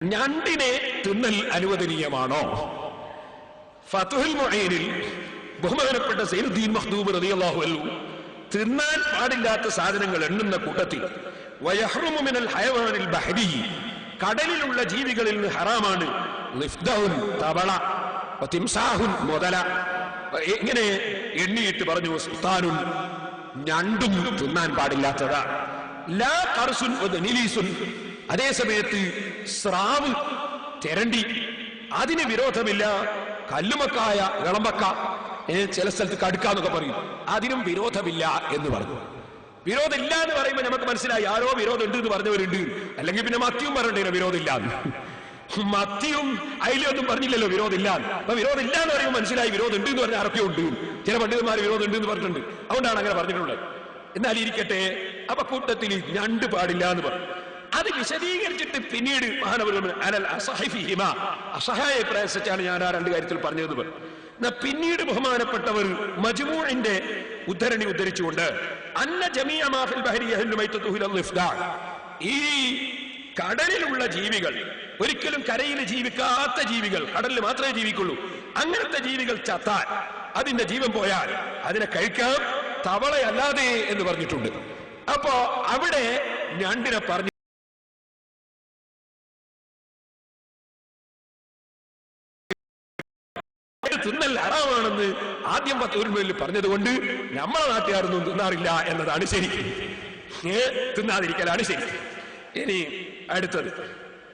ഞണ്ടിനെ തിന്നൽ അനുവദനീയമാണോ? ഫതുഹുൽ മുഈനിൽ ബഹുമാനപ്പെട്ട സൈനുദ്ദീൻ മഖ്ദൂബ് റളിയല്ലാഹു അൻഹു തിന്നാൻ പാടില്ലാത്ത സാധനങ്ങൾ എണ്ണുന്ന കൂട്ടത്തിൽ വയഹ്റുമു മിനൽ ഹയവാനിൽ ബഹരി കടലിലുള്ള ജീവികളിൽ ഹറാമാണ് ലിഫ്ദഹുൻ തവള വതിംസാഹുൻ മുതല. എങ്ങനെ എണ്ണിയിട്ട് പറഞ്ഞു സുൽത്താനുൻ ഞണ്ടും തിന്നാൻ പാടില്ലാത്തതാ. ലാ കർസുൻ നിലീസുൻ അതേ സമയത്ത് സ്രാവ് തെരണ്ടി. അതിന് വിരോധമില്ല. കല്ലുമക്കായ ഇളമ്പക്ക ചില സ്ഥലത്ത് കടുക്കാന്നൊക്കെ പറയും. അതിനും വിരോധമില്ല എന്ന് പറഞ്ഞു. വിരോധമില്ല എന്ന് പറയുമ്പോൾ നമുക്ക് മനസ്സിലായി ആരോ വിരോധം ഉണ്ട് എന്ന് പറഞ്ഞവരുണ്ട്. അല്ലെങ്കിൽ പിന്നെ മത്തിയും പറഞ്ഞിട്ടില്ല വിരോധമില്ല. മത്തിയും അയിലൊന്നും പറഞ്ഞില്ലല്ലോ വിരോധമില്ല. അപ്പൊ വിരോധമില്ല എന്ന് പറയുമ്പോൾ മനസ്സിലായി വിരോധം ഉണ്ട് എന്ന് പറഞ്ഞ ആരൊക്കെ ഉണ്ട്. ചില പണ്ഡിതന്മാർ വിരോധം ഉണ്ട് എന്ന് പറഞ്ഞിട്ടുണ്ട്. അതുകൊണ്ടാണ് അങ്ങനെ പറഞ്ഞിട്ടുള്ളത്. എന്നാൽ ഇരിക്കട്ടെ അപ്പൊ കൂട്ടത്തിൽ ഞണ്ട് പാടില്ല എന്ന് പറഞ്ഞു. അത് വിശദീകരിച്ചിട്ട് പിന്നീട് അസഹായ പ്രയാസിച്ചാണ് ഞാൻ ആ രണ്ട് കാര്യത്തിൽ പറഞ്ഞത്. പറഞ്ഞു എന്നാ പിന്നീട് ബഹുമാനപ്പെട്ടവർ മജ്മൂഇന്റെ ഉദ്ധരണി ഉദ്ധരിച്ചുകൊണ്ട് അന്ന ജമീഅ മാഫിൽ. ഈ കടലിലുള്ള ജീവികൾ ഒരിക്കലും കരയിൽ ജീവിക്കാത്ത ജീവികൾ കടലിൽ മാത്രമേ ജീവിക്കുള്ളൂ. അങ്ങനത്തെ ജീവികൾ ചത്താൽ അതിന്റെ ജീവൻ പോയാൽ അതിനെ കഴിക്കാം തവളയല്ലാതെ എന്ന് പറഞ്ഞിട്ടുണ്ട്. അപ്പോ അവിടെ ഞണ്ടിനെ പറഞ്ഞു തിന്നൽ ഹറാമാണെന്ന് ആദ്യം പത്തൂരിൽ പറഞ്ഞത് കൊണ്ട് നമ്മളെ നാട്ടുകാരൊന്നും തിന്നാറില്ല എന്നതാണ് ശരി. തിന്നാതിരിക്കലാണ് ശരി. ഇനി അടുത്തത്.